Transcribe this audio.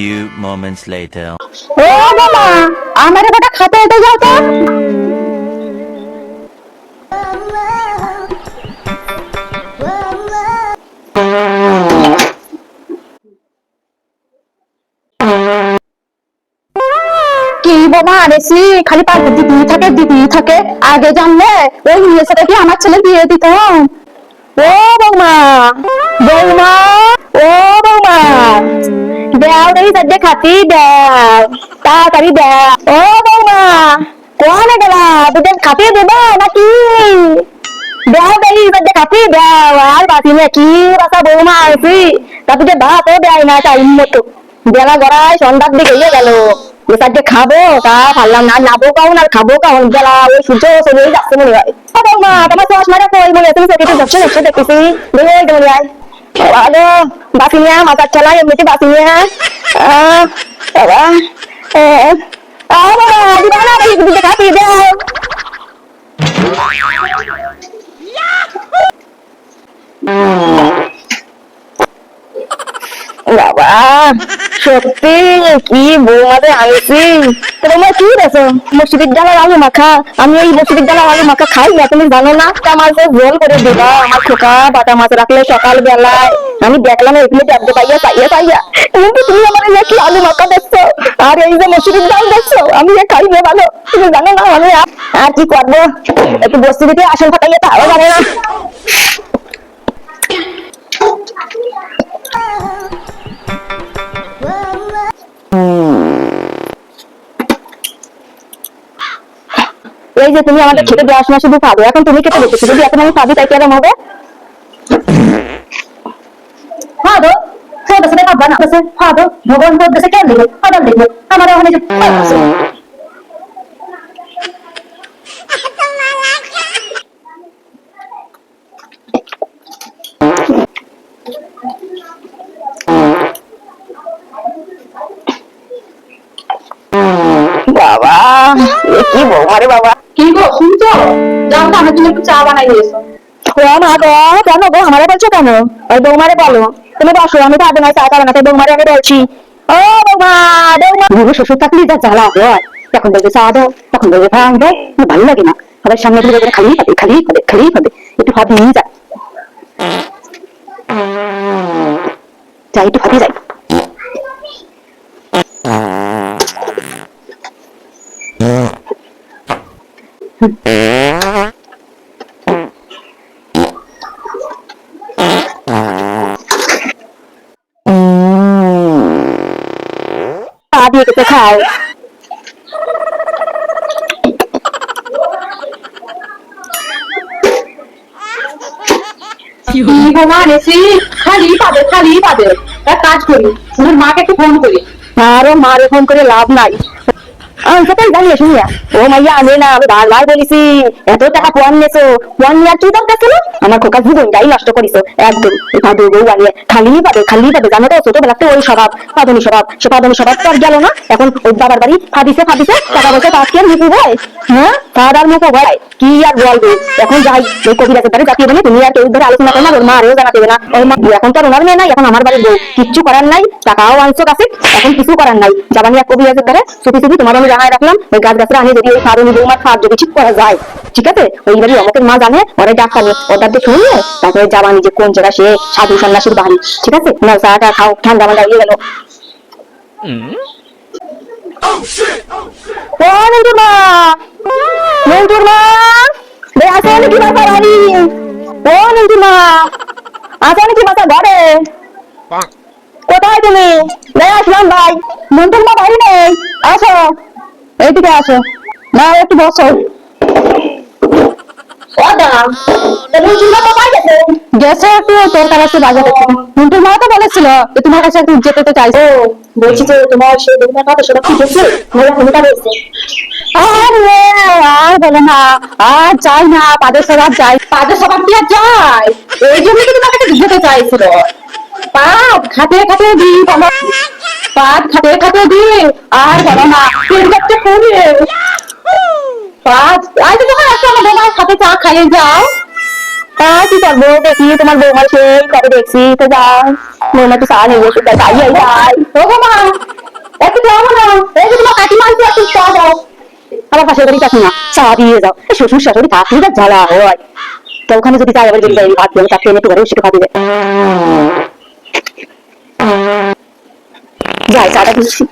few moments later. ও বাবা, আমার গোটা খাতে এটা যাও তো। কি বাবা আরেছি খালি পাল্টে দিদি থাকে দিদি থাকে। আগে জানলে, ওই মেয়ের সাথে কি আমার ছেলে বিয়ে দিতাম ও বৌমা বৌমা খাতি দেও তাড়াতাড়ি দেও ও বৌমা, কোনে গেলা দুজন খাতিয়ে দেবে নাকি? দেও দেই সদ্য খাতি দেও আর বাসি নিয়ে কি বাসা বৌমা আছি তারপরে ভাতও দেয় না টাইম মতো বেলা গড়ায় সন্ধ্যার দিকে ইয়ে গেল। সাথে খাব তা পারলাম না নাবো কাউন, আর খাব কাউন। বেলা ওই সূর্য চলে যাচ্ছে মনে হয়। তোমার চশমাটা কই মনে হয়? তুমি সেটা ঝপসে দেখতেছি। দেখে মনে হয়। হ্যালো বাসিনিয়া মাথার চালা এমনিতে বাসিনিয়া আহ বাবা এ আ বাবা দিবা না দেখি দিকে খাতি দাও বাবা সত্যি, কি বৌমাদের আনছি তোমার কি দেখো ডালার আলু মাখা। আমি এই মুর্শিদের ডালার আলু মাখা খাই না, তুমি জানো না? আমার তো জোল করে দেবা, আমার খোকা, বাটা মাছ রাখলে সকাল বেলায় আমি দেখলাম এগুলো দেখতে পাইয়া পাইয়া পাইয়া। কিন্তু তুমি আমার কি আলু মাখা দেখছ, আর এই যে মুর্শিদের ডাল দেখছ, আমি এ খাই না ভালো তুমি জানো না, আমি আর- কি করব? একটু বস্তু দিতে আসল ফাটাইলে তাও জানে না এই যে তুমি আমাদের খেতে দেওয়ার সময় শুধু পাবে এখন তুমি খেতে দেখেছ যদি এখন আমি পাবি তাই কেমন হবে? হ্যাঁ খেয়ে বসে দেখা বানা বসে হ্যাঁ ভগবান ভোগ দেশে কেন দেখবে? দেখবে। আমার ওখানে বাবা! এ কি বৌমারে বাবা কি গো শুনছো? যাও তো আমার জন্য একটু চা বানাই দিয়েছ মা গো কেন গো? আমারে বলছো কেন? ওই বৌমারে বলো। তুমি বসো আমি তো আগে না চা খাবে না বৌমারে আমি বলছি। ও বৌমা বৌমা। বুড়ো শ্বশুর থাকলে যা জ্বালা হয়। তখন বলবে চা দাও তখন বলবে ভাঙ দাও ভালো লাগে না। আবার সামনে ধরে খালি হবে খালি হবে খালি হবে। একটু ভাত নিয়ে যা। যাই একটু ভাতে যাই। পা খালি পাবে খালি পাবে এক কাজ করি তোমার মাকে একটু ফোন করি আরও মারে ফোন করে লাভ নাই আমি সেটাই জানি শুনিয়া ও মাইয়া, আমি না, আমি বারবার এত টাকা ফোন নেছো নেওয়ার কি দরকার ছিল? আমার নষ্ট একদম। বউ খালি পাবে খালি পাবে জানো তো ওই স্বভাব স্বভাব। সে স্বভাব তো আর গেল না। এখন ওই বাবার বাড়ি ফাদিছে ফাদিছে, টাকা পয়সা তাকে আর মুখে হ্যাঁ? তার আর মুখে ভাই কি আর বলবে? এখন যাই, ওই কবিরাজের দ্বারা জাতিয়ে বলে তুমি আর কেউ ধরে আলোচনা করো না, ওর মা আরেও জানাতে না। ওর মা এখন তো আর ওনার মেয়ে নাই, এখন আমার বাড়ির বউ। কিচ্ছু করার নাই, টাকাও আনছো কাছে, এখন কিছু করার নাই। যাবানি এক কবিরাজের দ্বারা চুপি চুপি তোমার জানাই রাখলাম ওই গাছ গাছরা যদি ওই কারণে বৌমার খাওয়ার যদি ঠিক করা যায়। ঠিক আছে? ওই বাড়ি অমকের মা জানে ডাক্তার দিয়ে শুনলে তারপরে যাবানি যে কোন জায়গা সে সাধু সন্ন্যাসীর বাড়ি। ঠিক আছে? না চাটা খাও ঠান্ডা মান্ডা ইয়ে গেল। ও নন্টুর মা! নন্টুর মা! রে নাকি বাসা বাড়ি? ও নন্টুর মা! আসো নাকি বাসা ঘরে কোথায় তুমি? আসলাম ভাই। নন্টুর মা বাড়ি নেই। আসো। এইদিকে আসো। না একটু বসো। গেছে? একটু তোর কাছে বাজারে। নন্টুর মা তো বলেছিল যে তোমার কাছে একটু যেতে তো চাইছে। বলছি যে তোমার সেই বেগুনের কথা সেটা কি দেখছে? ভালো ভূমিকা রয়েছে আরে আর বলে না আর চাই না পাদের সবার যাই। পাদের সবার কি আর যায়? এই জন্য কিন্তু যেতে চাইছিল। পাত খাতে খাতে দি বলো পাত খাতে খাতে দি আর বলো না পেট করতে কমে পাত আজ তোমার আসো, আমার সাথে চা খাইয়ে যাও। তা তা কি করব? দেখি, তোমার বৌমার সেই কবে দেখছি, তো যাও। বৌমা তো চা নিয়ে এসে যাই যাই যাই ও গো মা একটু যাও না এই যে তোমার কাকিমা আছে একটু চা দাও। আমার পাশের বাড়ি কাকিমা, চা দিয়ে যাও। শ্বশুর শাশুড়ি যা জ্বালা হয়। তো ওখানে যদি যাই আবার যদি ভাত দিয়ে তাকে এনে তো ঘরে সেটা খাবে চাটা দিচ্ছি